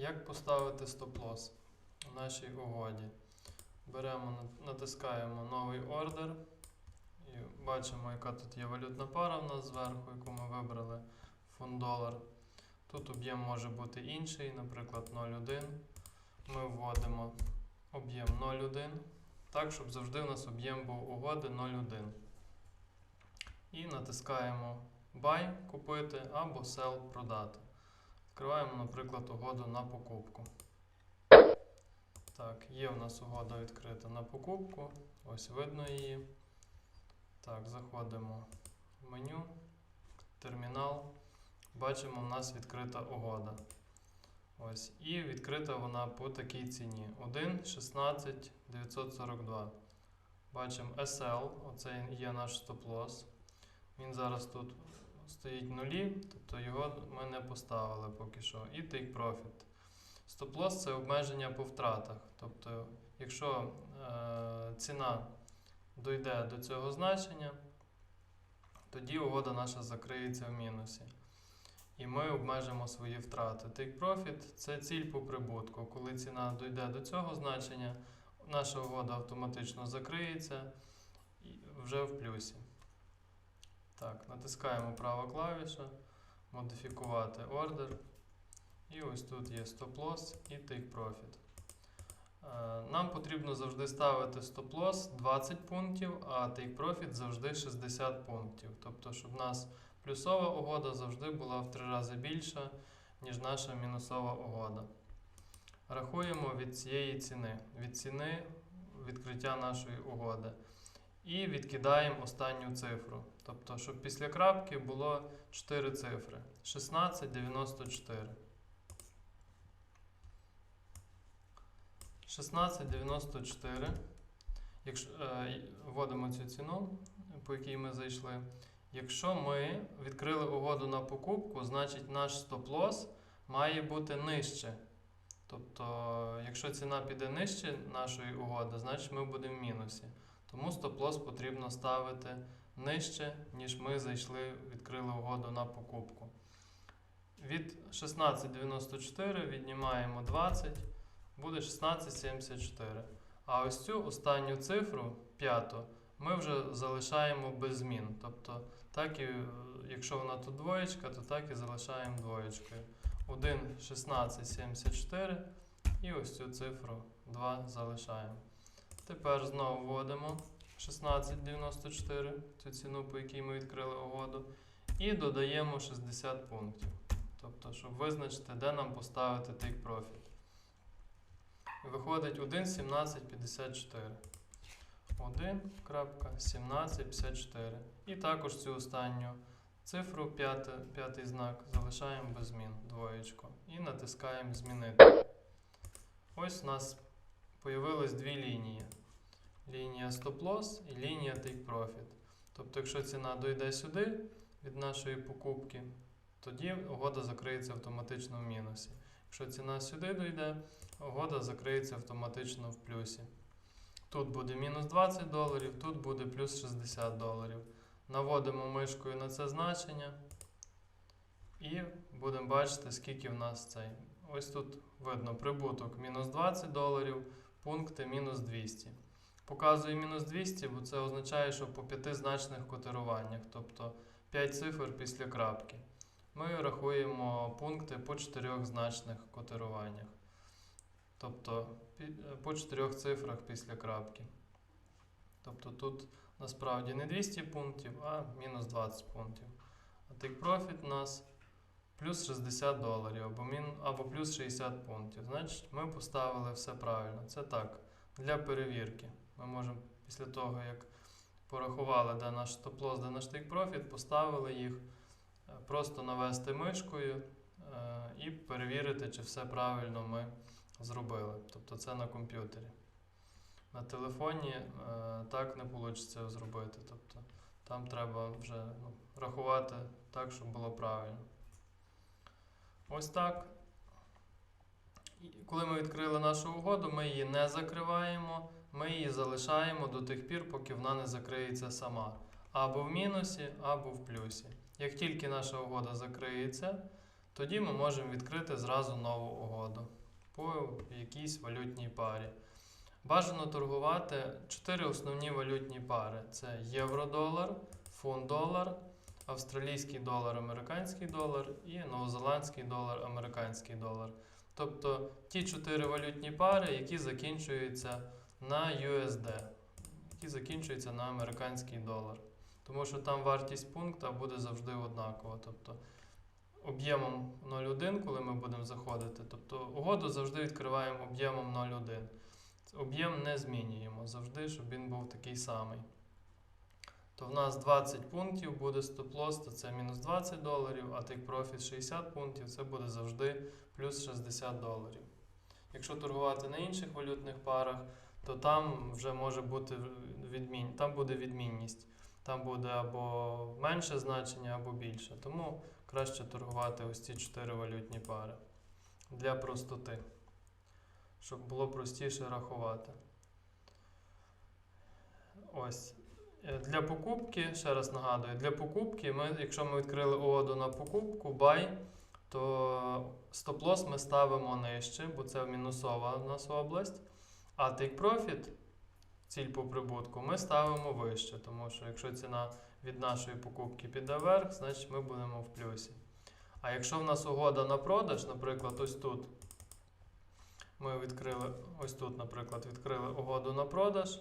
Як поставити стоп-лосс у нашій угоді? Беремо, натискаємо новий ордер і бачимо, яка тут є валютна пара в нас зверху, яку ми вибрали фунт долар. Тут об'єм може бути інший, наприклад, 0,1. Ми вводимо об'єм 0,1, так, щоб завжди у нас об'єм був угоди 0,1. І натискаємо Buy купити або Sell продати. Відкриваємо, наприклад, угоду на покупку. Так, є в нас угода відкрита на покупку. Ось видно її. Так, заходимо в меню, термінал. Бачимо, в нас відкрита угода. Ось. І відкрита вона по такій ціні. 1,16 942. Бачимо SL, оце є наш стоп-лосс. Він зараз тут стоїть нулі, тобто його ми не поставили поки що. І take profit. Стоп-лосс це обмеження по втратах. Тобто, якщо е, ціна дойде до цього значення, тоді угода наша закриється в мінусі. І ми обмежимо свої втрати. Take profit це ціль по прибутку. Коли ціна дойде до цього значення, наша угода автоматично закриється вже в плюсі. Так, натискаємо права клавіша, модифікувати ордер. І ось тут є стоп-лосс і take profit. Е, Нам потрібно завжди ставити стоп-лосс 20 пунктів, а take profit завжди 60 пунктів. Тобто, щоб у нас плюсова угода завжди була в 3 рази більша, ніж наша мінусова угода. Рахуємо від цієї ціни, від ціни відкриття нашої угоди. І відкидаємо останню цифру. Тобто, щоб після крапки було 4 цифри. 1694. 1694. Якщо е, вводимо цю ціну, по якій ми зайшли. Якщо ми відкрили угоду на покупку, значить наш стоп-лосс має бути нижче. Тобто, якщо ціна піде нижче нашої угоди, значить ми будемо в мінусі. Тому стоп-лосс потрібно ставити нижче, ніж ми зайшли, відкрили угоду на покупку. Від 16,94 віднімаємо 20, буде 16,74. А ось цю останню цифру, п'яту, ми вже залишаємо без змін. Тобто, так і, якщо вона тут двоєчка, то так і залишаємо двоєчкою. 1,1674 і ось цю цифру 2 залишаємо. Тепер знову вводимо 1694, цю ціну, по якій ми відкрили угоду, і додаємо 60 пунктів. Тобто, щоб визначити, де нам поставити take profit. Виходить 1,1754. 1.1754. І також цю останню цифру, п'яти, п'ятий знак, залишаємо без змін, двоєчку. І натискаємо Змінити. Ось у нас появилось дві лінії. Лінія стоп-лосс і лінія take profit. Тобто, якщо ціна дойде сюди від нашої покупки, тоді угода закриється автоматично в мінусі. Якщо ціна сюди дойде, угода закриється автоматично в плюсі. Тут буде мінус 20 доларів, тут буде плюс 60 доларів. Наводимо мишкою на це значення і будемо бачити, скільки в нас цей. Ось тут видно прибуток мінус 20 доларів, пункти мінус 200. Показую мінус 200, бо це означає, що по п'ятизначних котируваннях, тобто 5 цифр після крапки. Ми рахуємо пункти по чотирьохзначних котируваннях. Тобто по чотирьох цифрах після крапки. Тобто тут насправді не 200 пунктів, а мінус 20 пунктів. А take profit у нас плюс 60 доларів або, мін, або плюс 60 пунктів. Значить, ми поставили все правильно. Це так, для перевірки. Ми можемо після того, як порахували, де наш стоп-лосс, де наш profit, поставили їх, е, просто навести мишкою е, і перевірити, чи все правильно ми зробили. Тобто це на комп'ютері. На телефоні е, так не вийде зробити. Тобто там треба вже ну, рахувати так, щоб було правильно. Ось так. Коли ми відкрили нашу угоду, ми її не закриваємо, ми її залишаємо до тих пір, поки вона не закриється сама. Або в мінусі, або в плюсі. Як тільки наша угода закриється, тоді ми можемо відкрити зразу нову угоду по якійсь валютній парі. Бажано торгувати чотири основні валютні пари: це євро-долар, фунт-долар, австралійський долар, американський долар і новозеландський долар, американський долар. Тобто ті чотири валютні пари, які закінчуються на USD, які закінчуються на американський долар. Тому що там вартість пункта буде завжди однакова. Тобто об'ємом 0,1, коли ми будемо заходити, тобто угоду завжди відкриваємо об'ємом 0,1. Об'єм не змінюємо завжди, щоб він був такий самий. То в нас 20 пунктів буде стоп-лосс, то це мінус 20 доларів, а take profit 60 пунктів, це буде завжди плюс 60 доларів. Якщо торгувати на інших валютних парах, то там вже може бути відмін... там буде відмінність. Там буде або менше значення, або більше. Тому краще торгувати ось ці чотири валютні пари для простоти, щоб було простіше рахувати. Ось. Е, Для покупки, ще раз нагадую, для покупки, ми, якщо ми відкрили угоду на покупку, buy, то стоп-лосс ми ставимо нижче, бо це мінусова у нас область. А take profit, ціль по прибутку, ми ставимо вище, тому що якщо ціна від нашої покупки піде вверх, значить ми будемо в плюсі. А якщо в нас угода на продаж, наприклад, ось тут ми відкрили, ось тут, наприклад, відкрили угоду на продаж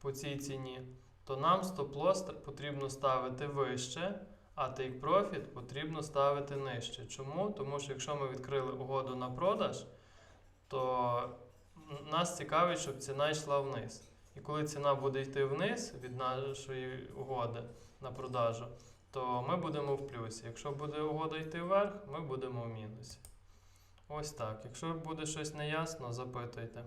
по цій ціні, то нам стоп-лосс потрібно ставити вище, а take profit потрібно ставити нижче. Чому? Тому що якщо ми відкрили угоду на продаж, то нас цікавить, щоб ціна йшла вниз. І коли ціна буде йти вниз від нашої угоди на продажу, то ми будемо в плюсі. Якщо буде угода йти вверх, ми будемо в мінусі. Ось так. Якщо буде щось неясно, запитуйте.